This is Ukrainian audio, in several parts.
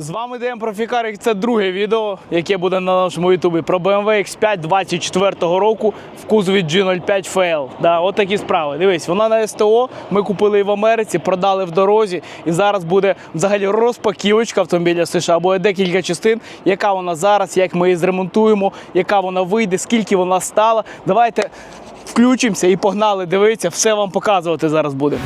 З вами ДМ Профікарик. Це друге відео, яке буде на нашому ютубі про BMW X5 24 року в кузові G05 FL. Да, от такі справи. Дивись, вона на СТО. Ми купили її в Америці, продали в дорозі. І зараз буде взагалі розпаківочка автомобіля США. Буде декілька частин, яка вона зараз, як ми її зремонтуємо, яка вона вийде, скільки вона стала. Давайте включимося і погнали дивитися. Все вам показувати зараз буде.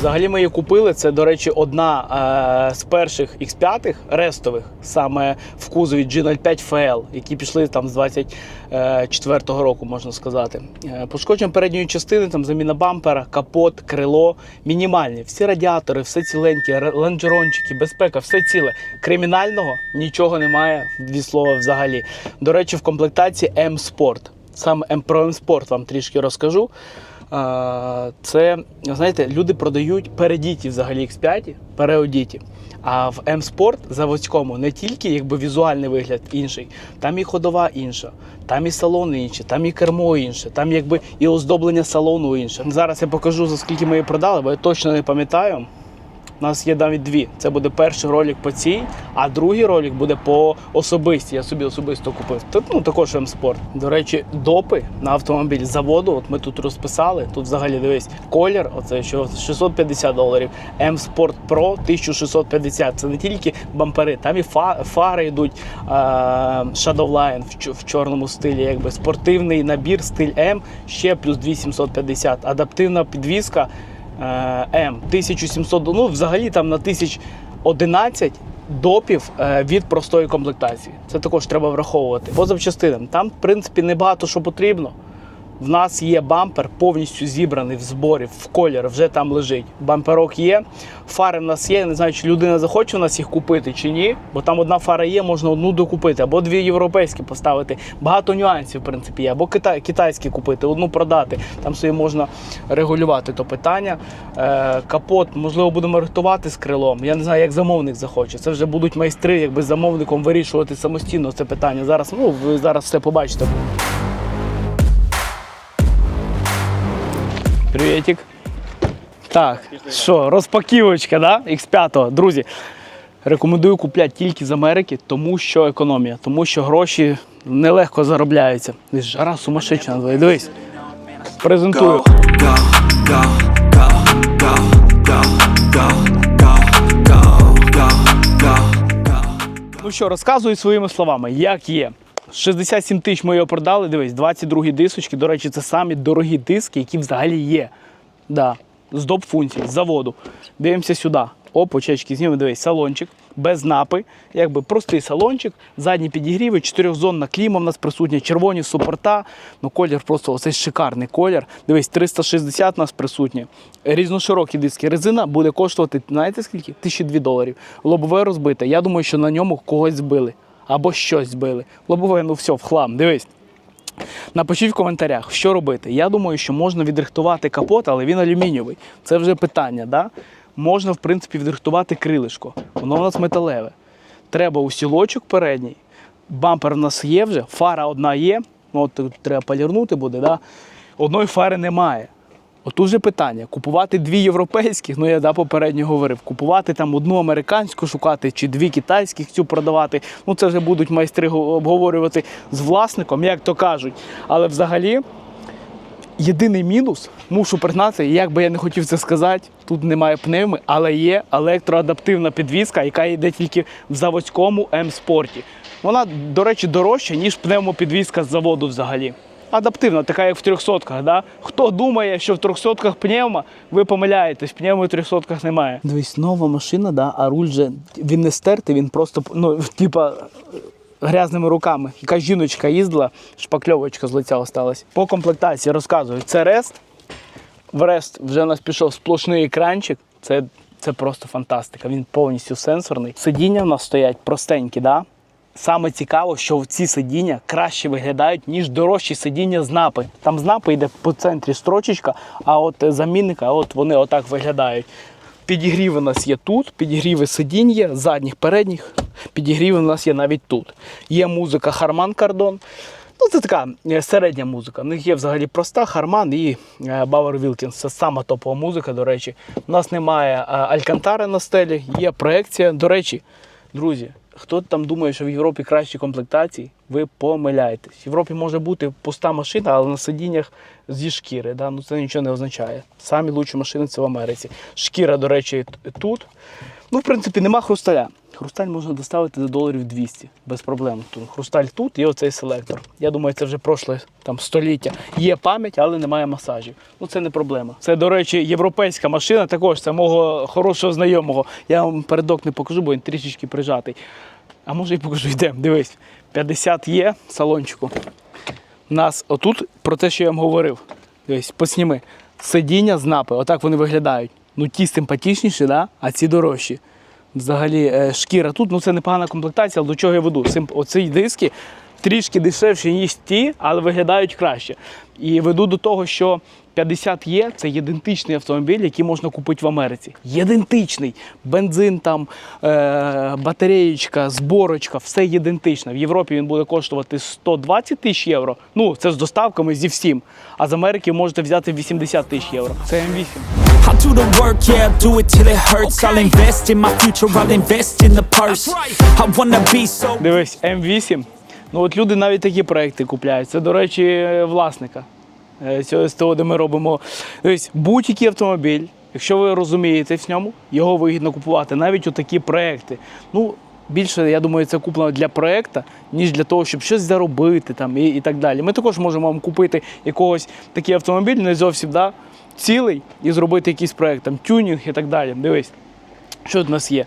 Взагалі ми її купили. Це, до речі, одна е, з перших X5 рестових, саме в кузові G05 FL, які пішли там з 24-го року, можна сказати. Е, пошкодження передньої частини, там заміна бампера, капот, крило, мінімальні. Всі радіатори, все ціленькі, лонжерончики, безпека, все ціле. Кримінального нічого немає від слова взагалі. До речі, в комплектації M-Sport. Саме про M-Sport вам трішки розкажу. Це, знаєте, люди продають передіті взагалі X5, переодіті. А в М-спорт заводському не тільки якби візуальний вигляд інший, там і ходова інша, там і салон інший, там і кермо інше, там якби і оздоблення салону інше. Зараз я покажу за скільки ми її продали, бо я точно не пам'ятаю. У нас є навіть дві. Це буде перший ролик по цій, а другий ролик буде по особистій. Я собі особисто купив. Тут ну також М-спорт. До речі, допи на автомобіль заводу. От ми тут розписали. Тут взагалі дивись, колір, оце що 650 доларів. М-спорт Pro 1650. Це не тільки бампери, там і фа- фари йдуть Shadowline в чорному стилі, якби спортивний набір, стиль М, ще плюс 2750. Адаптивна підвізка. Е, М 1700, ну взагалі там на 1011 допів е, від простої комплектації. Це також треба враховувати. По запчастинам там, в принципі, не багато що потрібно. В нас є бампер повністю зібраний в зборі, в колір, вже там лежить. Бамперок є, фари в нас є. Не знаю, чи людина захоче у нас їх купити чи ні, бо там одна фара є, можна одну докупити, або дві європейські поставити. Багато нюансів, в принципі, є. Або китай, китайські купити, одну продати. Там собі можна регулювати то питання. Е, капот, можливо, будемо рихтувати з крилом. Я не знаю, як замовник захоче. Це вже будуть майстри, якби замовником вирішувати самостійно це питання. Зараз, ну, ви зараз все побачите. Привітик. Так, що, розпаківочка, да? X5, друзі. Рекомендую купляти тільки з Америки, тому що економія, тому що гроші нелегко заробляються. Десь жара сумасшедша, дивись. Презентую. Ну що, розказую своїми словами, як є. 67 тисяч ми його продали, дивись, 22 дисочки. До речі, це самі дорогі диски, які взагалі є. Да. З доп функцій, з заводу. Дивимося сюди. Оп, очечки знімемо, дивись, салончик, без напи, якби простий салончик, задні підігріви, чотирьохзонна кліма в нас присутня, червоні супорта. Ну, колір просто оцей шикарний колір. Дивись, 360 у нас присутні. Різноширокі диски. Резина буде коштувати, знаєте скільки? 1002 доларів. Лобове розбите. Я думаю, що на ньому когось збили. Або щось збили. Лобове, ну все, в хлам. Дивись. Напишіть в коментарях, що робити. Я думаю, що можна відрихтувати капот, але він алюмінієвий. Це вже питання. Да? Можна, в принципі, відрихтувати крилишко. Воно у нас металеве. Треба усілочок передній. Бампер у нас є вже, фара одна є. Ну, от треба полірнути буде. Да? Одної фари немає. Отут же питання: купувати дві європейських, ну я да, попередньо говорив, купувати там одну американську шукати чи дві китайських цю продавати. Ну це вже будуть майстри обговорювати з власником, як то кажуть. Але взагалі. Єдиний мінус, мушу признатися, як би я не хотів це сказати, тут немає пневми, але є електроадаптивна підвізка, яка йде тільки в заводському М-спорті. Вона, до речі, дорожча, ніж пневмопідвізка з заводу взагалі. Адаптивна, така як в 300-ках. Да? Хто думає, що в 300-ках пневма, ви помиляєтесь, пневми в 300-ках немає. Дивись, нова машина, да, а руль же він не стертий, він просто ну, типа грязними руками. Яка жіночка їздила, шпакльовочка з лиця осталась. По комплектації розказую. Це рест. В рест вже у нас пішов сплошний екранчик. Це, це просто фантастика. Він повністю сенсорний. Сидіння в нас стоять простенькі, да? Саме цікаво, що ці сидіння краще виглядають, ніж дорожчі сидіння з напи. Там з напи йде по центрі строчечка, а от е, замінника, от вони отак виглядають. Підігрів у нас є тут, підігріви сидінь є, задніх, передніх. Підігріви у нас є навіть тут. Є музика Harman Kardon. Ну, це така е, середня музика. У них є взагалі проста, Харман і е, Бауер Вілкінс. Це сама топова музика, до речі. У нас немає алькантари на стелі, є проекція. До речі, друзі, хто там думає, що в Європі кращі комплектації, ви помиляєтесь. В Європі може бути пуста машина, але на сидіннях зі шкіри. Да? Ну, це нічого не означає. Самі лучші машини це в Америці. Шкіра, до речі, тут. Ну, в принципі, нема хрусталя. Хрусталь можна доставити до доларів 200 без проблем. Тут хрусталь тут є оцей селектор. Я думаю, це вже прошле там століття. Є пам'ять, але немає масажів. Ну це не проблема. Це, до речі, європейська машина. Також це мого хорошого знайомого. Я вам передок не покажу, бо він трішечки прижатий. А може і покажу, йдемо. Дивись, 50 є салончику. У нас отут про те, що я вам говорив. Дивись, посніми. Сидіння з напи, отак вони виглядають. Ну ті симпатичніші, да? а ці дорожчі. Взагалі, е, шкіра тут, ну це непогана комплектація, але до чого я веду? Оці диски трішки дешевші, ніж ті, але виглядають краще. І веду до того, що 50 є це ідентичний автомобіль, який можна купити в Америці. Ідентичний. Бензин, там, е- батареєчка, зборочка, все ідентично. В Європі він буде коштувати 120 тисяч євро. Ну, це з доставками зі всім. А з Америки можете взяти 80 тисяч євро. Це М8. I'll do the work, yeah, I'll do it till it hurts. I'll invest in my future, I'll invest in the purse. I wanna be so Дивись, М8. Ну от люди навіть такі проекти купляють. Це, до речі, власника е, цього СТО, де ми робимо. Дивись, будь-який автомобіль, якщо ви розумієте в ньому, його вигідно купувати. Навіть отакі проекти. Ну, більше, я думаю, це куплено для проекта, ніж для того, щоб щось заробити там і, і так далі. Ми також можемо вам купити якогось такий автомобіль, не зовсім да, цілий, і зробити якийсь проект, там, тюнінг і так далі. Дивись. Що у нас є?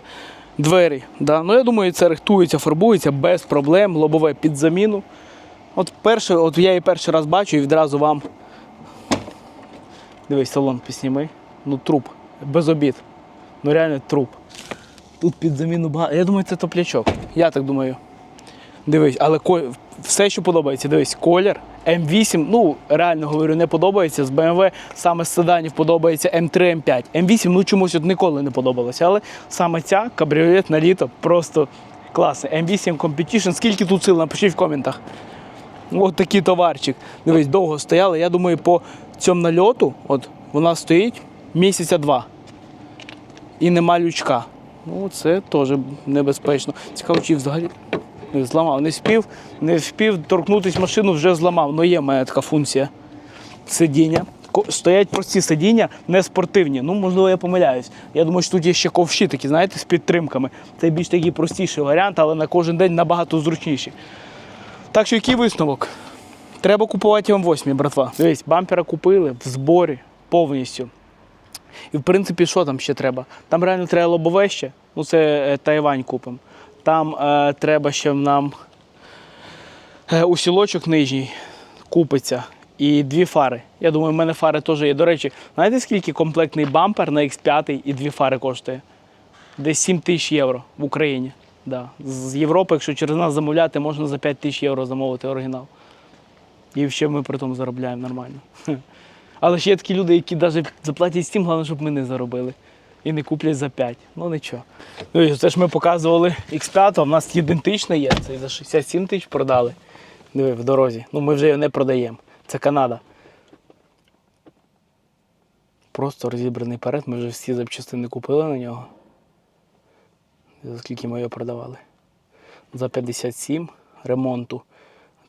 Двері. Да? Ну, я думаю, це рихтується, фарбується без проблем, лобове під заміну. От перше, от я її перший раз бачу і відразу вам. Дивись, салон підсніми. Ну, труп. Без обід. Ну реально труп. Тут під заміну багато. Я думаю, це топлячок. Я так думаю. Дивись, але. Все, що подобається, дивись, колір. М8, ну реально говорю, не подобається. З BMW саме з седанів подобається М3, М5. М8 ну чомусь от ніколи не подобалося. Але саме ця кабріолет на літо просто класи. М8 Competition. Скільки тут сил? Напишіть в коментах. От такий товарчик. Дивись, довго стояли. Я думаю, по цьому нальоту от, вона стоїть місяця два. І нема лючка. Ну, це теж небезпечно. Цікаво, чи взагалі не зламав. Не спів, не вспів торкнутися машину, вже зламав. Ну є мене така функція сидіння. Стоять прості сидіння, не спортивні. Ну, можливо, я помиляюсь. Я думаю, що тут є ще ковші такі, знаєте, з підтримками. Це більш такий простіший варіант, але на кожен день набагато зручніший. Так що який висновок? Треба купувати М8, братва. Дивись, бампера купили в зборі повністю. І в принципі, що там ще треба? Там реально треба лобове ще. Ну, це е, Тайвань купимо. Там е, треба ще нам е, усілочок нижній купиться. І дві фари. Я думаю, в мене фари теж є. До речі, знаєте, скільки комплектний бампер на X5 і дві фари коштує? Десь 7 тисяч євро в Україні. Да. З Європи, якщо через нас замовляти, можна за 5 тисяч євро замовити оригінал. І ще ми при тому заробляємо нормально. Але ще є такі люди, які навіть заплатять 7, головне, щоб ми не заробили. І не куплять за 5. Ну нічого. Ну, це ж ми показували X5, а в нас ідентичне є. Це за 67 тисяч продали. Диви, в дорозі. Ну ми вже його не продаємо. Це Канада. Просто розібраний перед, ми вже всі запчастини купили на нього. За скільки ми його продавали? За 57 ремонту.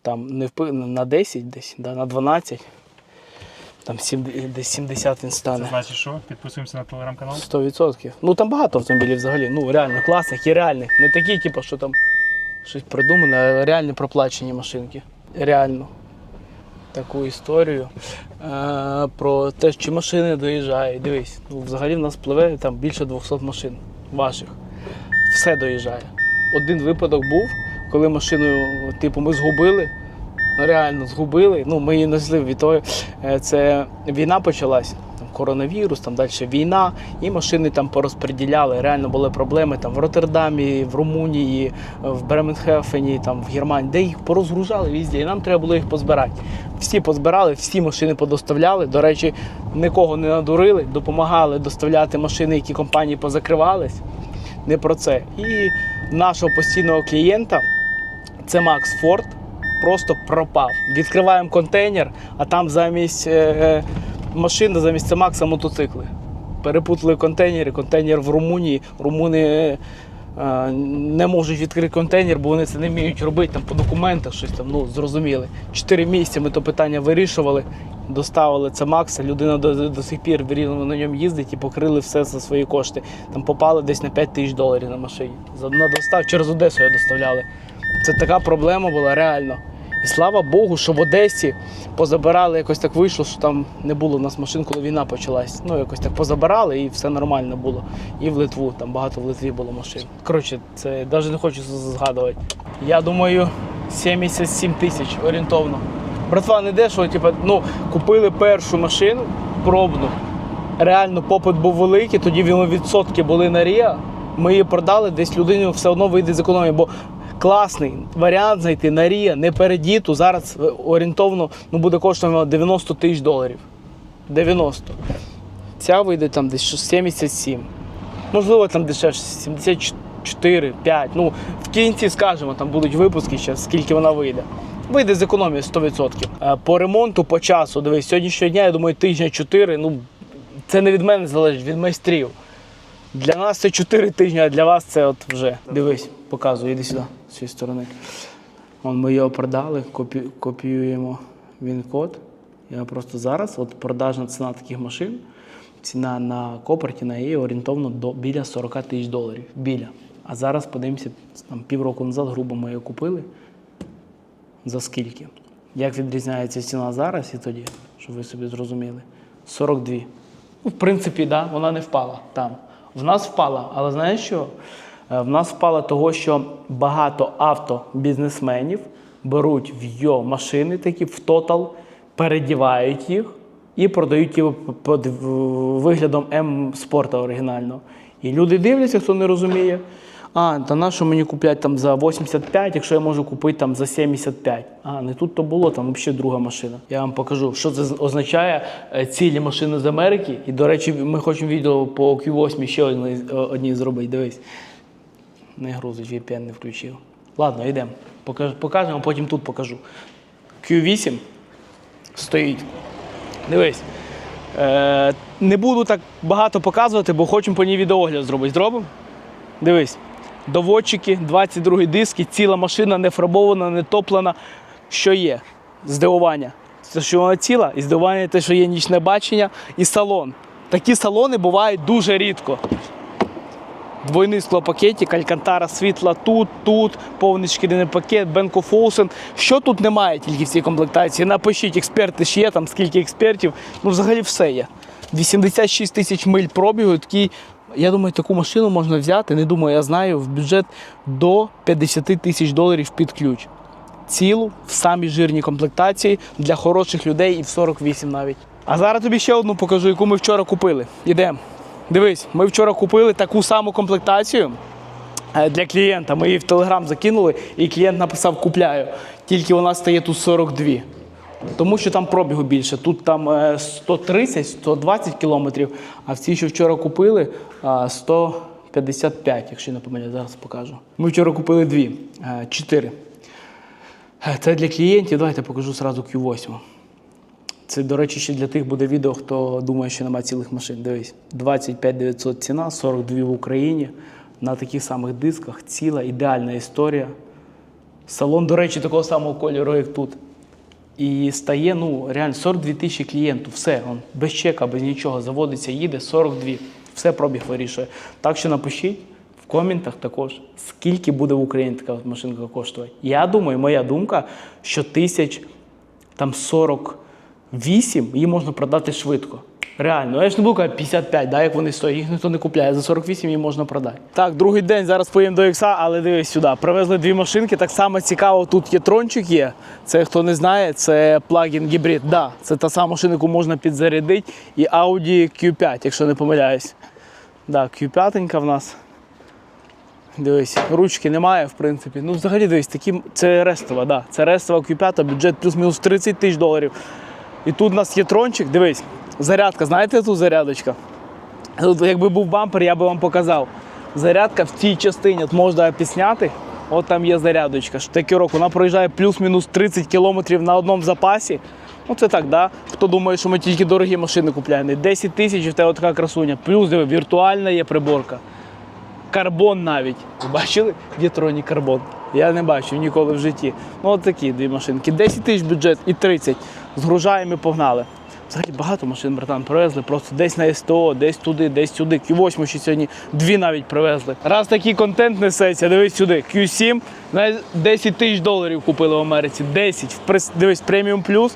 Там не впи... на 10 десь, да, на 12. Там сім... десь 70 він стане. Це значить, що підписуємося на телеграм-канал. 100%. Ну там багато автомобілів взагалі. Ну реально класних і реальних. Не такі, типу, що там щось придумане, а реальні проплачені машинки. Реально. Таку історію е, про те, чи машини доїжджають. Дивись, ну, взагалі в нас пливе там більше 200 машин ваших. Все доїжджає. Один випадок був, коли машину, типу, ми згубили. Реально згубили. Ну, ми її несли від того. е, Це війна почалась. Коронавірус, там далі війна, і машини там порозподіляли. Реально були проблеми там в Роттердамі, в Румунії, в Бременхефені, там в Германії, де їх порозгружали везде, і нам треба було їх позбирати. Всі позбирали, всі машини подоставляли. До речі, нікого не надурили, допомагали доставляти машини, які компанії позакривались. Не про це. І нашого постійного клієнта це Макс Форд. Просто пропав. Відкриваємо контейнер, а там замість е, е, машини, замість Макса мотоцикли. Перепутали контейнери, контейнер в Румунії. Румуни е, е, не можуть відкрити контейнер, бо вони це не вміють робити там по документах, щось там, ну зрозуміли. Чотири місяці ми то питання вирішували, доставили це Макса. Людина до, до сих пір вірно на ньому їздить і покрили все за свої кошти. Там попали десь на 5 тисяч доларів на машині. За на достав через Одесу його доставляли. Це така проблема була реально. І слава Богу, що в Одесі позабирали, якось так вийшло, що там не було у нас машин, коли війна почалась. Ну, якось так позабирали і все нормально було. І в Литву, там багато в Литві було машин. Коротше, це навіть не хочу згадувати. Я думаю, 77 тисяч орієнтовно. Братва, не дешево, типу, ну, купили першу машину пробну. Реально попит був великий, тоді відсотки були на Ріа. Ми її продали, десь людині все одно вийде з економії, бо класний варіант знайти на Ріа, не передіту. Зараз е, орієнтовно ну, буде коштувати 90 тисяч доларів. 90. Ця вийде там десь 77. Можливо, там дешевше 74, 5. Ну, в кінці скажемо, там будуть випуски ще, скільки вона вийде. Вийде з економії 100%. Е, По ремонту, по часу, дивись, сьогоднішнього дня, я думаю, тижня 4. Ну, це не від мене залежить, від майстрів. Для нас це 4 тижні, а для вас це от вже. Дивись, показую, іди сюди, цієї сторони. Вон ми його продали, копі, копіюємо він код. Я просто зараз, от продажна ціна таких машин, ціна на Коперті на її орієнтовно до біля 40 тисяч доларів. Біля. А зараз подивимося, там півроку назад, грубо ми її купили. За скільки? Як відрізняється ціна зараз і тоді, щоб ви собі зрозуміли? 42. Ну, в принципі, да, вона не впала там. В нас впала, але знаєш що? Е, В нас впала того, що багато автобізнесменів беруть в йо машини такі в тотал, передівають їх і продають їх під виглядом М-спорта оригінального. І люди дивляться, хто не розуміє. А, та на що мені купляти там за 85, якщо я можу купити там за 75. А, не тут то було, там взагалі друга машина. Я вам покажу, що це означає е, цілі машини з Америки. І, до речі, ми хочемо відео по Q8 ще одні, одні зробити. Дивись. Не грузить, VPN не включив. Ладно, йдемо. Покаж, покажемо, потім тут покажу. Q8 стоїть. Дивись. Е, не буду так багато показувати, бо хочемо по ній відеогляд зробити. Зробимо? Дивись. Доводчики, 22 диски, ціла машина не фарбована, не топлена. Що є? Здивування. Це що вона ціла, і здивування те, що є нічне бачення, і салон. Такі салони бувають дуже рідко. Двойний склопакетик, алькантара світла тут, тут, повний шкіряний пакет, Бенко Фолсен. Що тут немає тільки в цій комплектації? Напишіть, експерти ж є, там скільки експертів. Ну, взагалі все є. 86 тисяч миль пробігу. Такий, я думаю, таку машину можна взяти. Не думаю, я знаю, в бюджет до 50 тисяч доларів під ключ. Цілу в самій жирній комплектації для хороших людей і в 48 навіть. А зараз тобі ще одну покажу, яку ми вчора купили. Ідемо. Дивись, ми вчора купили таку саму комплектацію е, для клієнта. Ми її в Телеграм закинули, і клієнт написав купляю. Тільки вона стає тут 42. Тому що там пробігу більше. Тут там е, 130-120 кілометрів, а в цій, що вчора купили, 155, якщо не помиляю, зараз покажу. Ми вчора купили дві, е, чотири. Е, Це для клієнтів. Давайте покажу зразу Q8. Це, до речі, ще для тих буде відео, хто думає, що немає цілих машин. Дивись, 25 900 ціна, 42 в Україні. На таких самих дисках ціла, ідеальна історія. Салон, до речі, такого самого кольору, як тут. І стає, ну, реально 42 тисячі клієнту. Все, он, без чека, без нічого. Заводиться, їде 42. Все пробіг вирішує. Так що напишіть в коментах також, скільки буде в Україні така машинка коштувати. Я думаю, моя думка, що тисяч там 48 її можна продати швидко. Реально, я ж не буду казати 55, да, як вони стоять, їх ніхто не купляє. За 48 її можна продати. Так, другий день зараз поїдемо до Ікса, але дивись сюди. Привезли дві машинки. Так само цікаво, тут є трончик є. Це хто не знає, це плагін гібрид. Да, це та сама машина, яку можна підзарядити. І Audi Q5, якщо не помиляюсь. Да, Q5 в нас. Дивись, ручки немає, в принципі. Ну, взагалі, дивись, такі, це рестова, да. Це рестова Q5, бюджет плюс-мінус 30 тисяч доларів. І тут у нас є трончик, дивись, зарядка, знаєте тут зарядочка? Тут, якби був бампер, я би вам показав. Зарядка в цій частині от можна пісняти. от там є зарядочка. Штекерок, вона проїжджає плюс-мінус 30 кілометрів на одному запасі. Ну це так, да? Хто думає, що ми тільки дорогі машини купляємо. 10 тисяч і в тебе така красуня. Плюс диви, віртуальна є приборка. Карбон навіть. Ви бачили? Вітроні карбон. Я не бачив ніколи в житті. Ну, от такі дві машинки. 10 тисяч бюджет і 30. Згружаємо і погнали. Взагалі багато машин, братан, привезли. Просто десь на СТО, десь туди, десь сюди. Q8 ще сьогодні дві навіть привезли. Раз такий контент несеться, дивись сюди. Q7, навіть 10 тисяч доларів купили в Америці. 10. Дивись, преміум плюс.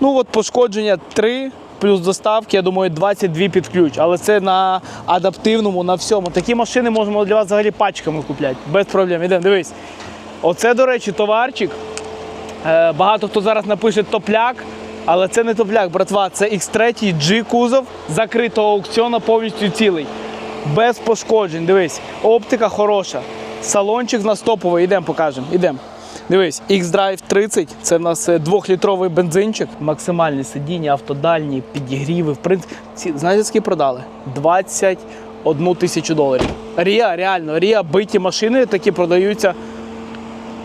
Ну от пошкодження 3 плюс доставки, я думаю, 22 під ключ. Але це на адаптивному, на всьому. Такі машини можемо для вас взагалі пачками купляти. Без проблем. Ідемо, дивись. Оце, до речі, товарчик. Е, Багато хто зараз напише топляк, але це не топляк, братва. Це X3 G кузов закритого аукціону повністю цілий. Без пошкоджень. Дивись, оптика хороша. Салончик на топовий. Ідемо, покажемо. Ідемо. Дивись, X-Drive 30 це в нас е, двохлітровий бензинчик. Максимальне сидіння, автодальні, підігріви. В принципі, знаєте, скільки продали? 21 тисячу доларів. Рія, реально, Рія биті машини такі продаються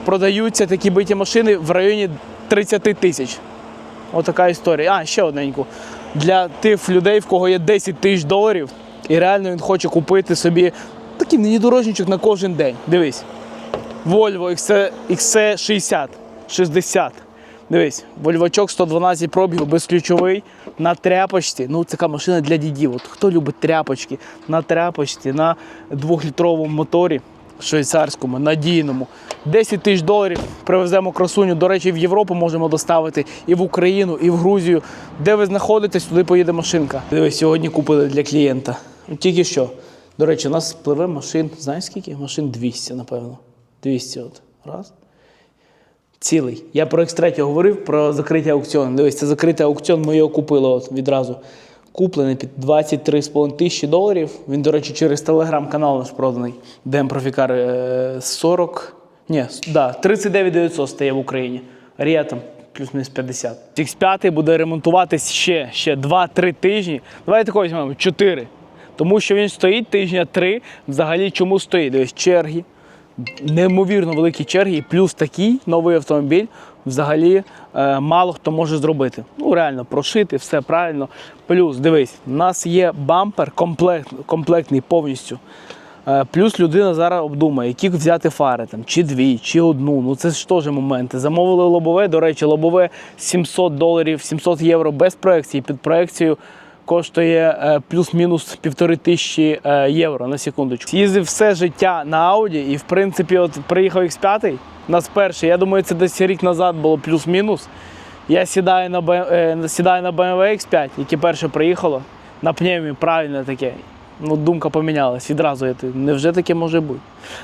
продаються такі биті машини в районі 30 тисяч. Отака історія. А, ще одненьку. Для тих людей, в кого є 10 тисяч доларів, і реально він хоче купити собі такий недорожничок на кожен день. Дивись. Volvo XC, XC60, 60. Дивись, вольвачок 112 пробігу, безключовий, на тряпочці. Ну, така машина для дідів. От хто любить тряпочки? На тряпочці, на двохлітровому моторі швейцарському, надійному. 10 тисяч доларів привеземо красуню. До речі, в Європу можемо доставити і в Україну, і в Грузію. Де ви знаходитесь, туди поїде машинка. Дивись, сьогодні купили для клієнта. Тільки що. До речі, у нас пливе машин. Знаєш скільки? Машин 200, напевно. 200 от. Раз. Цілий. Я про X3 говорив, про закриття аукціону. Дивись, це закритий аукціон, ми його купили от відразу. Куплений під 23,5 тисячі доларів. Він, до речі, через телеграм-канал наш проданий. ДМ Профікар е, 40. Ні, да, 39 900 стає в Україні. Рія там плюс-мінус 50. X5 буде ремонтуватись ще, ще 2-3 тижні. Давайте такого візьмемо 4. Тому що він стоїть тижня 3. Взагалі чому стоїть? Дивись, черги неймовірно великі черги, і плюс такий новий автомобіль взагалі е, мало хто може зробити. Ну реально прошити, все правильно. Плюс, дивись, у нас є бампер комплект, комплектний повністю. Е, Плюс людина зараз обдумає, які взяти фари, там, чи дві, чи одну. Ну це ж теж моменти. Замовили лобове. До речі, лобове 700 доларів, 700 євро без проекції. Під проекцію коштує е, плюс-мінус півтори тисячі е, євро на секундочку. Їздив все життя на Ауді, і в принципі, от приїхав X5, нас перший. Я думаю, це десь рік назад було плюс-мінус. Я сідаю на е, сідаю на BMW X5, яке перше приїхало. На пневмі, правильно таке. Ну, думка помінялась. Відразу я. Невже таке може бути?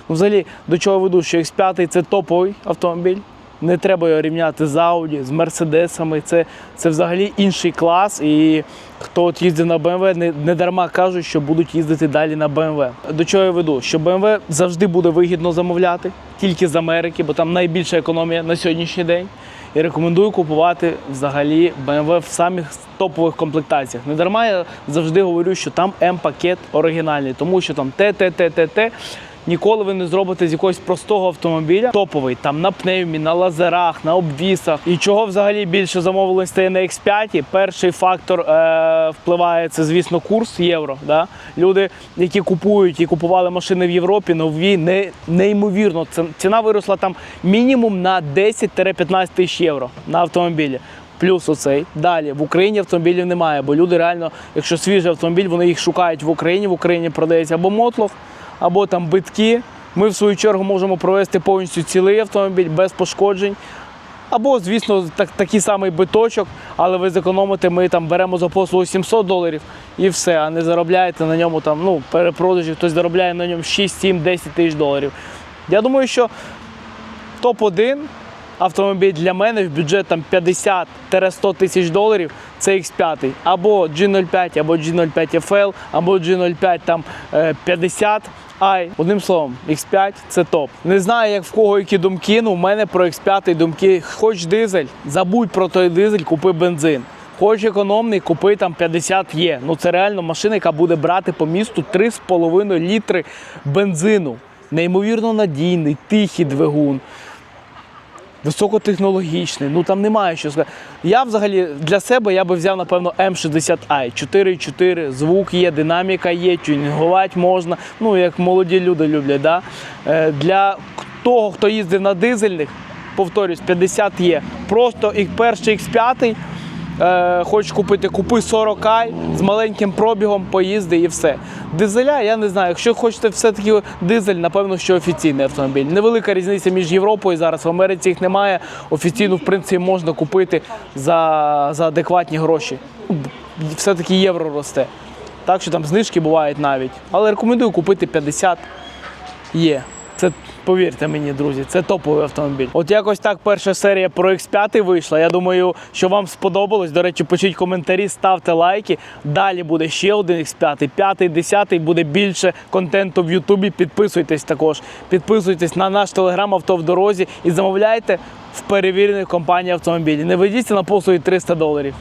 Ну, взагалі, до чого веду, що X5 це топовий автомобіль. Не треба його рівняти з Audi, з Мерседесами. Це, це взагалі інший клас. І хто от їздив на BMW, не, не дарма кажуть, що будуть їздити далі на BMW. До чого я веду? Що BMW завжди буде вигідно замовляти, тільки з Америки, бо там найбільша економія на сьогоднішній день. І рекомендую купувати взагалі BMW в самих топових комплектаціях. Не дарма я завжди говорю, що там М-пакет оригінальний, тому що там те, те, те, те, те. Ніколи ви не зробите з якогось простого автомобіля топовий, там на пневмі, на лазерах, на обвісах. І чого взагалі більше замовлень стає на X5. Перший фактор е, впливає це, звісно, курс євро. Да? Люди, які купують і купували машини в Європі, нові не, неймовірно. Ціна виросла там мінімум на 10-15 тисяч євро на автомобілі. Плюс оцей. Далі в Україні автомобілів немає, бо люди реально, якщо свіжий автомобіль, вони їх шукають в Україні. В Україні продається або мотлох, або там битки. Ми в свою чергу можемо провести повністю цілий автомобіль без пошкоджень. Або, звісно, так, такий самий биточок, але ви зекономите, ми там беремо за послугу 700 доларів і все, а не заробляєте на ньому там, ну, перепродажі, хтось заробляє на ньому 6, 7, 10 тисяч доларів. Я думаю, що топ-1 автомобіль для мене в бюджет там 50-100 тисяч доларів це X5. Або G05, або G05 FL, або G05 там е, 50. Ай, одним словом, X5 це топ. Не знаю, як в кого які думки. Ну, в мене про X5 думки. Хоч дизель, забудь про той дизель, купи бензин. Хоч економний, купи там 50 є. Ну це реально машина, яка буде брати по місту 3,5 літри бензину. неймовірно надійний, тихий двигун. Високотехнологічний, ну там немає що сказати. Я взагалі для себе я би взяв, напевно, М60i. 4.4, звук є, динаміка є, тюнінгувати можна. Ну, як молоді люди люблять. Да? Е, Для того, хто їздив на дизельних, повторюсь, 50 є. Просто і перший X5, е, хочеш купити, купи 40 з маленьким пробігом, поїзди і все. Дизеля, я не знаю, якщо хочете все-таки дизель, напевно, що офіційний автомобіль. Невелика різниця між Європою зараз. В Америці їх немає. Офіційно, в принципі, можна купити за, за адекватні гроші. Все-таки євро росте. Так що там знижки бувають навіть. Але рекомендую купити 50 є. Повірте мені, друзі, це топовий автомобіль. От якось так перша серія про X5 вийшла. Я думаю, що вам сподобалось. До речі, пишіть коментарі, ставте лайки. Далі буде ще один X5, п'ятий, десятий, буде більше контенту в Ютубі. Підписуйтесь також. Підписуйтесь на наш телеграм авто в дорозі і замовляйте в перевірених компаній автомобілі. Не ведіться на послуги 300 доларів.